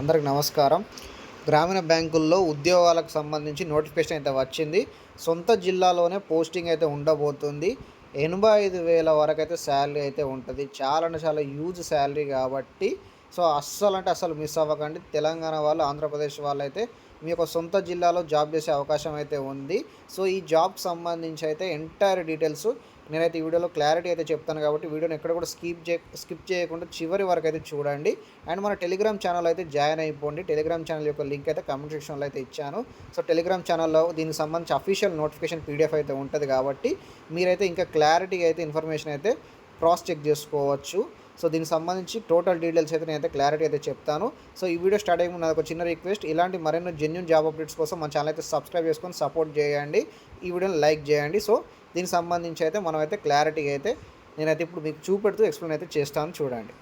అందరికి నమస్కారం. గ్రామీణ బ్యాంకుల్లో ఉద్యోగాలకు సంబంధించి నోటిఫికేషన్ అయితే వచ్చింది. సొంత జిల్లాలోనే పోస్టింగ్ అయితే ఉండబోతుంది. ఎనభై ఐదు వేల వరకు అయితే శాలరీ అయితే ఉంటుంది. చాలా అంటే చాలా హ్యూజ్ శాలరీ కాబట్టి సో అస్సలు అంటే అసలు మిస్ అవ్వకండి. తెలంగాణ వాళ్ళు ఆంధ్రప్రదేశ్ వాళ్ళు అయితే మీ యొక్క సొంత జిల్లాలో జాబ్ చేసే అవకాశం అయితే ఉంది. సో ఈ జాబ్ సంబంధించి అయితే ఎంటైర్ డీటెయిల్స్ నేనైతే ఈ వీడియోలో క్లారిటీ అయితే చెప్తాను కాబట్టి వీడియోని ఎక్కడ కూడా స్కిప్ చే స్కిప్ చేయకుండా చివరి వరకు అయితే చూడండి. అండ్ మన టెలిగ్రామ్ ఛానల్ అయితే జాయిన్ అయిపోండి. టెలిగ్రామ్ ఛానల్ యొక్క లింక్ అయితే కమెంట్ సెక్షన్లో అయితే ఇచ్చాను. సో టెలిగ్రామ్ ఛానల్లో దీనికి సంబంధించి అఫీషియల్ నోటిఫికేషన్ పీడిఎఫ్ అయితే ఉంటుంది కాబట్టి మీరైతే ఇంకా క్లారిటీగా అయితే ఇన్ఫర్మేషన్ అయితే క్రాస్ చెక్ చేసుకోవచ్చు. సో దీనికి సంబంధించి టోటల్ డీటెయిల్స్ అయితే నేనైతే క్లారిటీ అయితే చెప్తాను. సో ఈ వీడియో స్టార్ట్ అయ్యి నాకు ఒక చిన్న రిక్వెస్ట్ ఇలాంటి మరెన్నో జెన్యున్ జాబ్ అప్డేట్స్ కోసం మన ఛానల్ అయితే సబ్స్క్రైబ్ చేసుకొని సపోర్ట్ చేయండి. ఈ వీడియోని లైక్ చేయండి. సో దీనికి సంబంధించి అయితే మనం అయితే క్లారిటీగా అయితే నేనైతే ఇప్పుడు మీకు చూపెడుతూ ఎక్స్ప్లెయిన్ అయితే చేస్తాను చూడండి.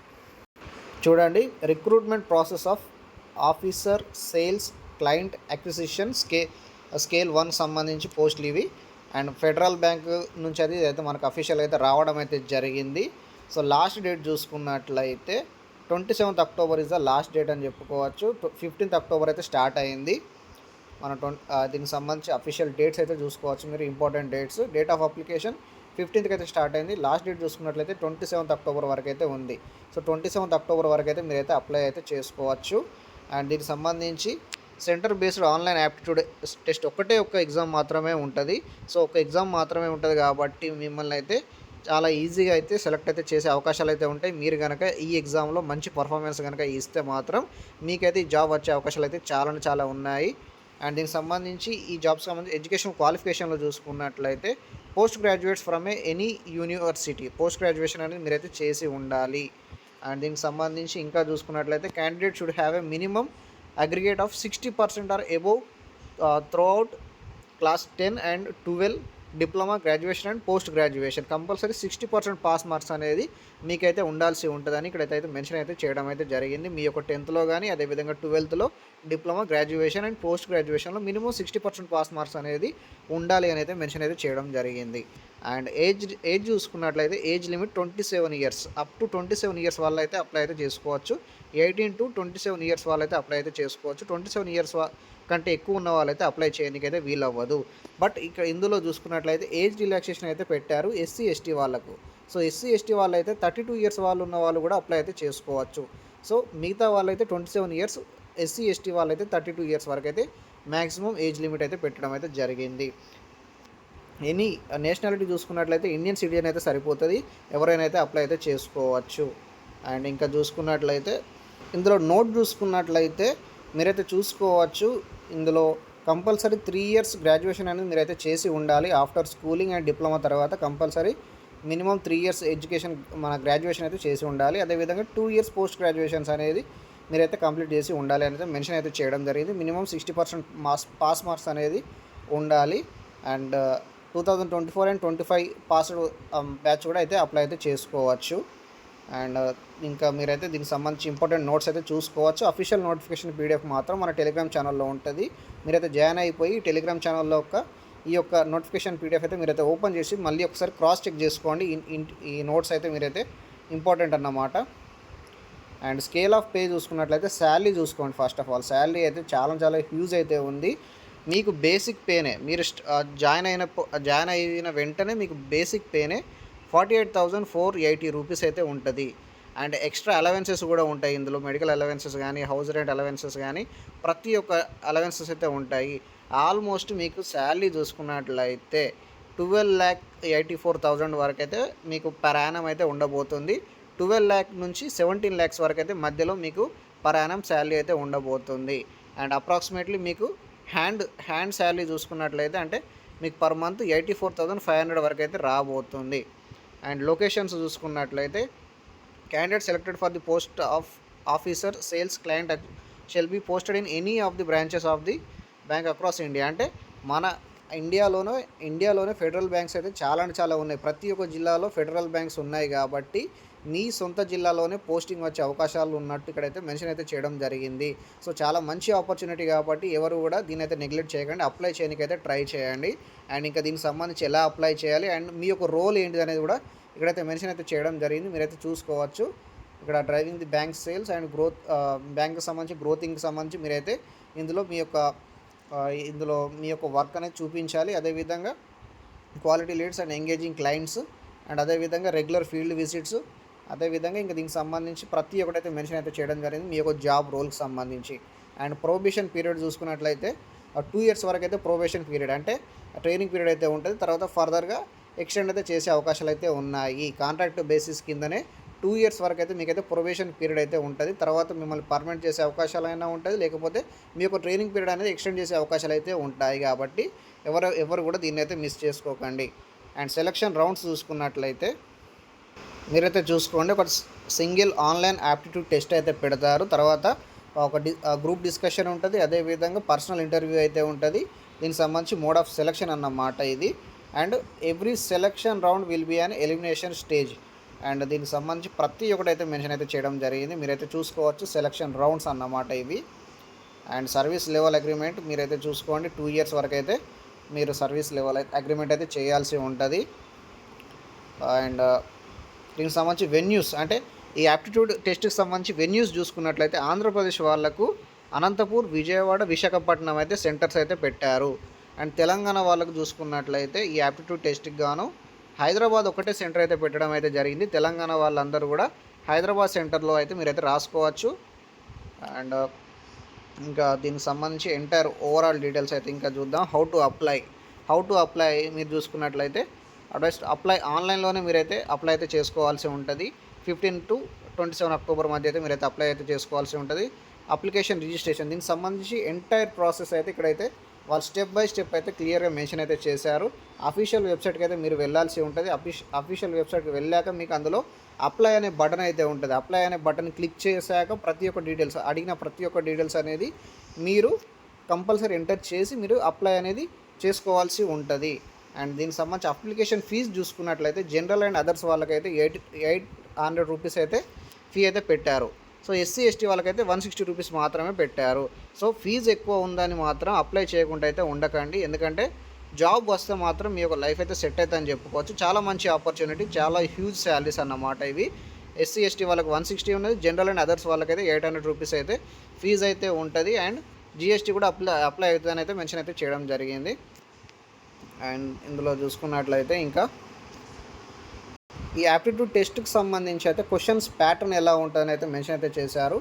చూడండి recruitment process of officer sales client acquisition స్కే scale one సంబంధించి పోస్టులు ఇవి. అండ్ ఫెడరల్ బ్యాంక్ నుంచి అది అయితే మనకు అఫీషియల్ అయితే రావడం అయితే జరిగింది. సో లాస్ట్ డేట్ చూసుకున్నట్లయితే twenty seventh October is the last date అని చెప్పుకోవచ్చు. ఫిఫ్టీన్త్ అక్టోబర్ అయితే స్టార్ట్ అయింది. మన ట్వంటీ దీనికి సంబంధించి అఫీషియల్ డేట్స్ అయితే చూసుకోవచ్చు. మీరు important dates date of application ఫిఫ్టీన్త్కి అయితే స్టార్ట్ అయింది. లాస్ట్ డేట్ చూసుకున్నట్లయితే ట్వంటీ సెవెంత్ అక్టోబర్ వరకు అయితే ఉంది. సో ట్వంటీ సెవెంత్ అక్టోబర్ వరకు అయితే మీరైతే అప్లై అయితే చేసుకోవచ్చు. అండ్ దీనికి సంబంధించి centre based online aptitude test ఒకటే ఒక ఎగ్జామ్ మాత్రమే ఉంటుంది. సో ఒక ఎగ్జామ్ మాత్రమే ఉంటుంది కాబట్టి మిమ్మల్ని అయితే చాలా ఈజీగా అయితే సెలెక్ట్ అయితే చేసే అవకాశాలు అయితే ఉంటాయి. మీరు కనుక ఈ ఎగ్జామ్లో మంచి పర్ఫార్మెన్స్ కనుక ఇస్తే మాత్రం మీకైతే ఈ జాబ్ వచ్చే అవకాశాలు అయితే చాలా చాలా ఉన్నాయి. అండ్ దీనికి సంబంధించి ఈ జాబ్స్ సంబంధించి ఎడ్యుకేషన్ క్వాలిఫికేషన్లో చూసుకున్నట్లయితే post graduates from a any university. Post graduation అనేది మీరైతే చేసి ఉండాలి. అండ్ దీనికి సంబంధించి ఇంకా చూసుకున్నట్లయితే candidate should have a minimum aggregate of sixty percent or above throughout class ten and twelve diploma graduation and post graduation. Compulsory sixty percent pass marks అనేది మీకైతే ఉండాల్సి ఉంటుందని ఇక్కడైతే అయితే మెన్షన్ అయితే చేయడం అయితే జరిగింది. మీ యొక్క టెన్త్లో కానీ అదేవిధంగా ట్వెల్త్లో diploma graduation and post గ్రాడ్యుయేషన్లో minimum sixty percent pass marks అనేది ఉండాలి అని అయితే మెన్షన్ అయితే చేయడం జరిగింది. అండ్ ఏజ్ ఏజ్ చూసుకున్నట్లయితే age limit twenty seven years. Up to twenty seven years వాళ్ళు అయితే అప్లై అయితే చేసుకోవచ్చు. Eighteen to twenty seven years వాళ్ళు అయితే అప్లై అయితే చేసుకోవచ్చు. ట్వంటీ సెవెన్ ఇయర్స్ కంటే ఎక్కువ ఉన్న వాళ్ళైతే అప్లై చేయడానికైతే వీలవ్వదు. వీలు అవ్వదు బట్ ఇక్కడ ఇందులో చూసుకున్నట్లయితే ఏజ్ రిలాక్సేషన్ అయితే పెట్టారు ఎస్సీ ఎస్టీ వాళ్ళకు. సో ఎస్సీ ఎస్టీ వాళ్ళు అయితే థర్టీ టూ ఇయర్స్ వాళ్ళు ఉన్న వాళ్ళు కూడా అప్లై అయితే చేసుకోవచ్చు. సో మిగతా వాళ్ళైతే twenty seven years SC ST వాళ్ళైతే థర్టీ టూ ఇయర్స్ వరకు అయితే మ్యాక్సిమం ఏజ్ లిమిట్ అయితే పెట్టడం అయితే జరిగింది. ఎనీ నేషనాలిటీ చూసుకున్నట్లయితే ఇండియన్ సిటిజన్ అయితే సరిపోతుంది. ఎవరైనా అయితే అప్లై అయితే చేసుకోవచ్చు. అండ్ ఇంకా చూసుకున్నట్లయితే ఇందులో నోట్ చూసుకున్నట్లయితే మీరైతే చూసుకోవచ్చు ఇందులో కంపల్సరీ త్రీ ఇయర్స్ గ్రాడ్యుయేషన్ అనేది మీరైతే చేసి ఉండాలి. ఆఫ్టర్ స్కూలింగ్ అండ్ డిప్లొమా తర్వాత compulsory minimum three years education మన గ్రాడ్యుయేషన్ అయితే చేసి ఉండాలి. అదేవిధంగా టూ ఇయర్స్ పోస్ట్ గ్రాడ్యుయేషన్స్ అనేది మీరైతే కంప్లీట్ చేసి ఉండాలి అనేది మెన్షన్ అయితే చేయడం జరిగింది. Minimum sixty percent mass pass marks అనేది ఉండాలి. And two thousand twenty four and twenty five passed batch కూడా అయితే అప్లై అయితే చేసుకోవచ్చు. అండ్ uh, ఇంకా మీరైతే దీనికి సంబంధించి ఇంపార్టెంట్ నోట్స్ అయితే చూసుకోవచ్చు. అఫీషియల్ నోటిఫికేషన్ పీడిఎఫ్ మాత్రం మన టెలిగ్రామ్ ఛానల్లో ఉంటుంది. మీరైతే జాయిన్ అయిపోయి టెలిగ్రామ్ ఛానల్లో ఒక ఈ యొక్క నోటిఫికేషన్ పీడిఎఫ్ అయితే మీరైతే ఓపెన్ చేసి మళ్ళీ ఒకసారి క్రాస్ చెక్ చేసుకోండి. ఈ నోట్స్ అయితే మీరైతే ఇంపార్టెంట్ అన్నమాట. అండ్ స్కేల్ ఆఫ్ పే చూసుకున్నట్లయితే శాలరీ చూసుకోండి ఫస్ట్ ఆఫ్ ఆల్ శాలరీ అయితే చాలా చాలా హ్యూజ్ అయితే ఉంది. మీకు బేసిక్ పేనే మీరు జాయిన్ uh, అయిన uh, జాయిన్ అయిన వెంటనే మీకు బేసిక్ పేనే forty eight thousand four eighty rupees అయితే ఉంటుంది. అండ్ ఎక్స్ట్రా అలవెన్సెస్ కూడా ఉంటాయి. ఇందులో మెడికల్ అలవెన్సెస్ కానీ హౌస్ రెంట్ అలవెన్సెస్ కానీ ప్రతి ఒక్క అలవెన్సెస్ అయితే ఉంటాయి. ఆల్మోస్ట్ మీకు శాలరీ చూసుకున్నట్లయితే twelve lakh eighty four thousand వరకు అయితే మీకు పరాణం అయితే ఉండబోతుంది. ట్వెల్వ్ ల్యాక్ నుంచి సెవెంటీన్ ల్యాక్స్ వరకు అయితే మధ్యలో మీకు పరాణం శాలరీ అయితే ఉండబోతుంది. అండ్ అప్రాక్సిమేట్లీ మీకు హ్యాండ్ హ్యాండ్ శాలరీ చూసుకున్నట్లయితే అంటే మీకు per month eighty four thousand five hundred వరకు అయితే రాబోతుంది. అండ్ లొకేషన్స్ చూసుకున్నట్లయితే candidate selected for the post of officer sales client shall be posted in any of the branches of the bank across India అంటే మన ఇండియాలోనే ఇండియాలోనే federal banks అయితే చాలా అంటే చాలా ఉన్నాయి. ప్రతి ఒక్క జిల్లాలో ఫెడరల్ బ్యాంక్స్ ఉన్నాయి కాబట్టి మీ సొంత జిల్లాలోనే పోస్టింగ్ వచ్చే అవకాశాలు ఉన్నట్టు ఇక్కడైతే మెన్షన్ అయితే చేయడం జరిగింది. సో చాలా మంచి ఆపర్చునిటీ కాబట్టి ఎవరు కూడా దీని అయితే నెగ్లెక్ట్ చేయకండి. అప్లై చేయడానికి అయితే ట్రై చేయండి. అండ్ ఇంకా దీనికి సంబంధించి ఎలా అప్లై చేయాలి? అండ్ మీ యొక్క రోల్ ఏంటిది అనేది కూడా ఇక్కడైతే మెన్షన్ అయితే చేయడం జరిగింది. మీరైతే చూసుకోవచ్చు. ఇక్కడ driving the bank sales and growth బ్యాంక్కి సంబంధించి గ్రోతింగ్కి సంబంధించి మీరైతే ఇందులో మీ యొక్క ఇందులో మీ యొక్క వర్క్ అనేది చూపించాలి. అదేవిధంగా quality leads and engaging clients and అదేవిధంగా రెగ్యులర్ ఫీల్డ్ విజిట్స్ అదేవిధంగా ఇంకా దీనికి సంబంధించి ప్రతి ఒక్కటైతే మెన్షన్ అయితే చేయడం జరిగింది. మీ యొక్క జాబ్ రోల్కి సంబంధించి. అండ్ ప్రొబేషన్ పీరియడ్ చూసుకున్నట్లయితే టూ ఇయర్స్ వరకు అయితే ప్రొబేషన్ పీరియడ్ అంటే ట్రైనింగ్ పీరియడ్ అయితే ఉంటుంది. తర్వాత ఫర్దర్గా ఎక్స్టెండ్ అయితే చేసే అవకాశాలు అయితే ఉన్నాయి. కాంట్రాక్ట్ బేసిస్ కిందనే టూ ఇయర్స్ వరకు అయితే మీకైతే ప్రొబేషన్ పీరియడ్ అయితే ఉంటుంది. తర్వాత మిమ్మల్ని పర్మనెంట్ చేసే అవకాశాలు అయినా ఉంటుంది. లేకపోతే మీ యొక్క ట్రైనింగ్ పీరియడ్ అనేది ఎక్స్టెండ్ చేసే అవకాశాలు అయితే ఉంటాయి. కాబట్టి ఎవరు ఎవరు కూడా దీన్ని అయితే మిస్ చేసుకోకండి. అండ్ సెలక్షన్ రౌండ్స్ చూసుకున్నట్లయితే మీరైతే చూసుకోండి. ఒక సింగిల్ ఆన్లైన్ యాప్టిట్యూడ్ టెస్ట్ అయితే పెడతారు. తర్వాత ఒక డి గ్రూప్ డిస్కషన్ ఉంటుంది. అదేవిధంగా పర్సనల్ ఇంటర్వ్యూ అయితే ఉంటుంది. దీనికి సంబంధించి మోడ్ ఆఫ్ సెలక్షన్ అన్నమాట ఇది. And every selection round will be an elimination stage. And దీనికి సంబంధించి ప్రతి ఒక్కటైతే మెన్షన్ అయితే చేయడం జరిగింది. మీరైతే చూసుకోవచ్చు సెలక్షన్ రౌండ్స్ అన్నమాట ఇవి. అండ్ సర్వీస్ లెవెల్ అగ్రిమెంట్ మీరైతే చూసుకోండి. టూ ఇయర్స్ వరకు అయితే మీరు సర్వీస్ లెవెల్ అగ్రిమెంట్ అయితే చేయాల్సి ఉంటుంది. అండ్ దీనికి సంబంధించి వెన్యూస్ అంటే ఈ యాప్టిట్యూడ్ టెస్ట్కి సంబంధించి వెన్యూస్ చూసుకున్నట్లయితే ఆంధ్రప్రదేశ్ వాళ్ళకు అనంతపూర్ విజయవాడ విశాఖపట్నం అయితే సెంటర్స్ అయితే పెట్టారు. అండ్ తెలంగాణ వాళ్ళకు చూసుకున్నట్లయితే ఈ యాప్టిట్యూడ్ టెస్ట్కి గాను హైదరాబాద్ ఒకటే సెంటర్ అయితే పెట్టడం అయితే జరిగింది. తెలంగాణ వాళ్ళందరూ కూడా హైదరాబాద్ సెంటర్లో అయితే మీరైతే రాసుకోవచ్చు. అండ్ uh, ఇంకా దీనికి సంబంధించి ఎంటైర్ ఓవరాల్ డీటెయిల్స్ అయితే ఇంకా చూద్దాం. How to apply how to apply మీరు చూసుకున్నట్లయితే అడ్వైస్ అప్లై ఆన్లైన్లోనే మీరైతే అప్లై అయితే చేసుకోవాల్సి ఉంటుంది. Fifteen to twenty seven October మధ్య అయితే మీరైతే అప్లై అయితే చేసుకోవాల్సి ఉంటుంది. అప్లికేషన్ రిజిస్ట్రేషన్ దీనికి సంబంధించి ఎంటైర్ ప్రాసెస్ అయితే ఇక్కడైతే వాళ్ళు స్టెప్ బై స్టెప్ అయితే క్లియర్గా మెన్షన్ అయితే చేశారు. అఫీషియల్ వెబ్సైట్కి అయితే మీరు వెళ్ళాల్సి ఉంటుంది. అఫీష్ అఫీషియల్ వెబ్సైట్కి వెళ్ళాక మీకు అందులో అప్లై అనే బటన్ అయితే ఉంటుంది. అప్లై అనే బటన్ క్లిక్ చేశాక ప్రతి ఒక్క డీటెయిల్స్ అడిగిన ప్రతి ఒక్క డీటెయిల్స్ అనేది మీరు కంపల్సరీ ఎంటర్ చేసి మీరు అప్లై అనేది చేసుకోవాల్సి ఉంటుంది. అండ్ దీనికి సంబంధించి అప్లికేషన్ ఫీజు చూసుకున్నట్లయితే జనరల్ అండ్ అదర్స్ వాళ్ళకైతే ఎయిట్ ఎయిట్ హండ్రెడ్ రూపీస్ అయితే ఫీ అయితే పెట్టారు. సో ఎస్సీ ఎస్టీ వాళ్ళకైతే వన్ సిక్స్టీ రూపీస్ మాత్రమే పెట్టారు. సో ఫీజు ఎక్కువ ఉందని మాత్రం అప్లై చేయకుండా అయితే ఉండకండి. ఎందుకంటే జాబ్ వస్తే మాత్రం మీ యొక్క లైఫ్ అయితే సెట్ అవుతుందని చెప్పుకోవచ్చు. చాలా మంచి ఆపర్చునిటీ చాలా హ్యూజ్ శాలరీస్ అన్నమాట ఇవి. ఎస్సీ ఎస్టీ వాళ్ళకి వన్ సిక్స్టీ ఉన్నది. జనరల్ అండ్ అదర్స్ వాళ్ళకైతే ఎయిట్ హండ్రెడ్ రూపీస్ అయితే ఫీజు అయితే ఉంటుంది. అండ్ జిఎస్టీ కూడా అప్లై అప్లై అవుతుందని అయితే మెన్షన్ అయితే చేయడం జరిగింది. అండ్ ఇందులో చూసుకున్నట్లయితే ఇంకా ఈ యాప్టిట్యూడ్ టెస్ట్కి సంబంధించి అయితే క్వశ్చన్స్ ప్యాటర్న్ ఎలా ఉంటుందని అయితే మెన్షన్ అయితే చేశారు.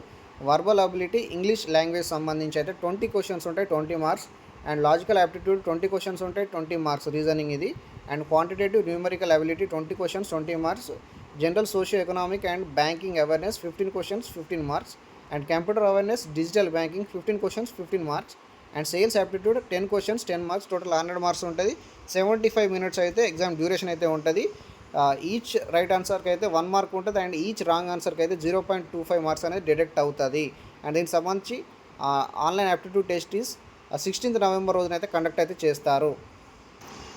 వర్బల్ అబిలిటీ ఇంగ్లీష్ లాంగ్వేజ్ సంబంధించి అయితే ట్వంటీ క్వశ్చన్స్ ఉంటాయి twenty marks and logical aptitude twenty questions ఉంటాయి ట్వంటీ మార్క్స్ రీజనింగ్ ఇది. And quantitative numerical ability twenty questions twenty marks general socio economic and banking awareness fifteen questions fifteen marks and computer awareness digital banking fifteen questions fifteen marks and sales aptitude ten questions ten marks total hundred marks ఉంటుంది. Seventy five minutes అయితే exam duration అయితే ఉంటుంది. Each right ఆన్సర్కి అయితే one mark ఉంటుంది and each wrong ఆన్సర్కి అయితే zero point two five marks అనేది డిడక్ట్ అవుతుంది. అండ్ దీనికి సంబంధించి online aptitude test is sixteenth November రోజున అయితే కండక్ట్ అయితే చేస్తారు.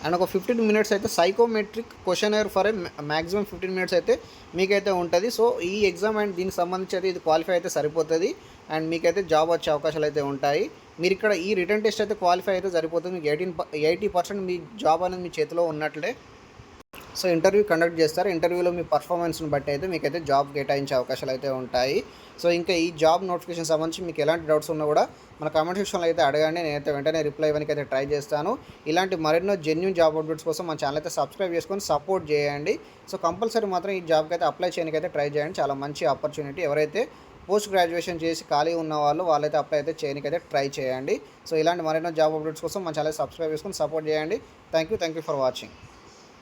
అండ్ ఒక ఫిఫ్టీన్ మినిట్స్ అయితే psychometric question are for a maximum fifteen minutes అయితే మీకైతే ఉంటుంది. సో ఈ ఎగ్జామ్ అండ్ దీనికి సంబంధించి అయితే ఇది క్వాలిఫై అయితే సరిపోతుంది. అండ్ మీకైతే జాబ్ వచ్చే అవకాశాలు అయితే ఉంటాయి. మీరు ఇక్కడ ఈ రిటర్న్ టెస్ట్ అయితే క్వాలిఫై అయితే సరిపోతుంది. మీకు ఎయిటీన్ ఎయిటీ పర్సెంట్ మీ జాబ్ అనేది మీ చేతిలో ఉన్నట్లే. సో ఇంటర్వ్యూ కండక్ట్ చేస్తారు. ఇంటర్వ్యూలో మీ పర్ఫార్మెన్స్ని బట్టి అయితే మీకైతే జాబ్ కేటాయించే అవకాశాలు అయితే ఉంటాయి. సో ఇంకా ఈ జాబ్ నోటిఫికేషన్ సంబంధించి మీకు ఎలాంటి డౌట్స్ ఉన్నా కూడా మన కామెంట్ సెక్షన్లో అయితే అడగండి. నేనైతే వెంటనే రిప్లై ఇవ్వడానికి అయితే ట్రై చేస్తాను. ఇలాంటి మరెన్నో జెన్యున్ జాబ్ అప్డేట్స్ కోసం మన ఛానల్ అయితే సబ్స్క్రైబ్ చేసుకొని సపోర్ట్ చేయండి. సో కంపల్సరీ మాత్రం ఈ జాబ్కి అయితే అప్లై చేయడానికి అయితే ట్రై చేయండి. చాలా మంచి ఆపర్చునిటీ ఎవరైతే పోస్ట్ గ్రాడ్యుయేషన్ చేసి ఖాళీ ఉన్న వాళ్ళు వాళ్ళైతే అప్లై అయితే చేయడానికి అయితే ట్రై చేయండి. సో ఇలాంటి మరెన్నో జాబ్ అప్డేట్స్ కోసం మన ఛానల్ సబ్స్క్రైబ్ చేసుకొని సపోర్ట్ చేయండి. Thank you thank you for watching.